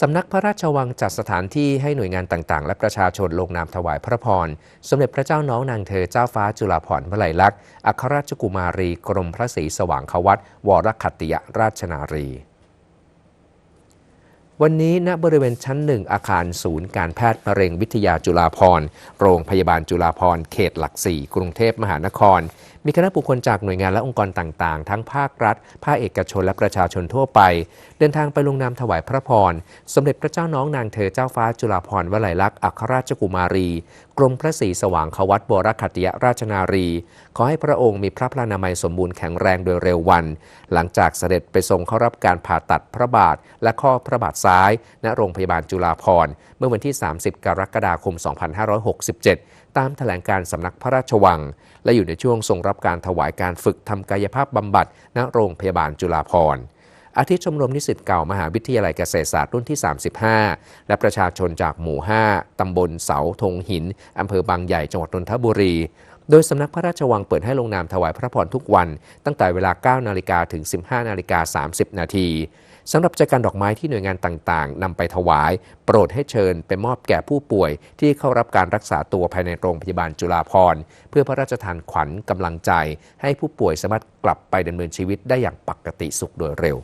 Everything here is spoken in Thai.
สำนักพระราชวังจัดสถานที่ให้หน่วยงานต่างๆ และประชาชนลงนามถวายพระพร สมเด็จพระเจ้าน้องนางเธอเจ้าฟ้าจุฬาภรณ์วลัยลักษณ์ อัครราชกุมารี กรมพระศรีสว่างควัตวรคัตติยราชนารี วันนี้ณบริเวณชั้นหนึ่งอาคารศูนย์การแพทย์มะเร็งวิทยาจุฬาภรณ์ โรงพยาบาลจุฬาภรณ์เขตหลักสี่กรุงเทพมหานคร มีคณะบุคคลจากหน่วยงานและองค์กรต่างๆ ทั้งภาครัฐ ภาคเอกชนและประชาชนทั่วไป เดินทางไปลงนามถวายพระพร สมเด็จพระเจ้าน้องนางเธอเจ้าฟ้าจุฬาภรณ์วลัยลักษณ์อัครราชกุมารี กรมพระศรีสว่างควัตบรคัติยราชนารี ขอให้พระองค์มีพระพลานามัยสมบูรณ์แข็งแรงโดยเร็ววัน หลังจากเสด็จไปทรงเข้ารับการผ่าตัดพระบาท และข้อพระบาทซ้าย ณโรงพยาบาลจุฬาภรณ์เมื่อวันที่ 30 กรกฎาคม 2567 ตามแถลงการสำนักพระราชวัง และอยู่ในช่วงทรงรับการถวายการฝึกทำกายภาพบำบัดณโรงพยาบาลจุฬาภรณ์อาทิตย์ชมรมนิสิตเก่ามหาวิทยาลัยเกษตรศาสตร์รุ่นที่ 35 และประชาชนจากหมู่ 5 ตำบลเสาธงหิน อำเภอบางใหญ่ จังหวัดนนทบุรี โดยสำนักพระราชวังเปิดให้ลงนามถวายพระพรทุกวัน ตั้งแต่เวลา 9 นาฬิกาถึง 15 นาฬิกา 30 นาทีสำหรับจัดการดอกไม้ที่หน่วยงานต่างๆนำไปถวาย โปรดให้เชิญไปมอบแก่ผู้ป่วย ที่เข้ารับการรักษาตัวภายในโรงพยาบาลจุฬาภรณ์ เพื่อพระราชทานขวัญกำลังใจ ให้ผู้ป่วยสามารถกลับไปดำเนินชีวิตได้อย่างปกติสุขโดยเร็ว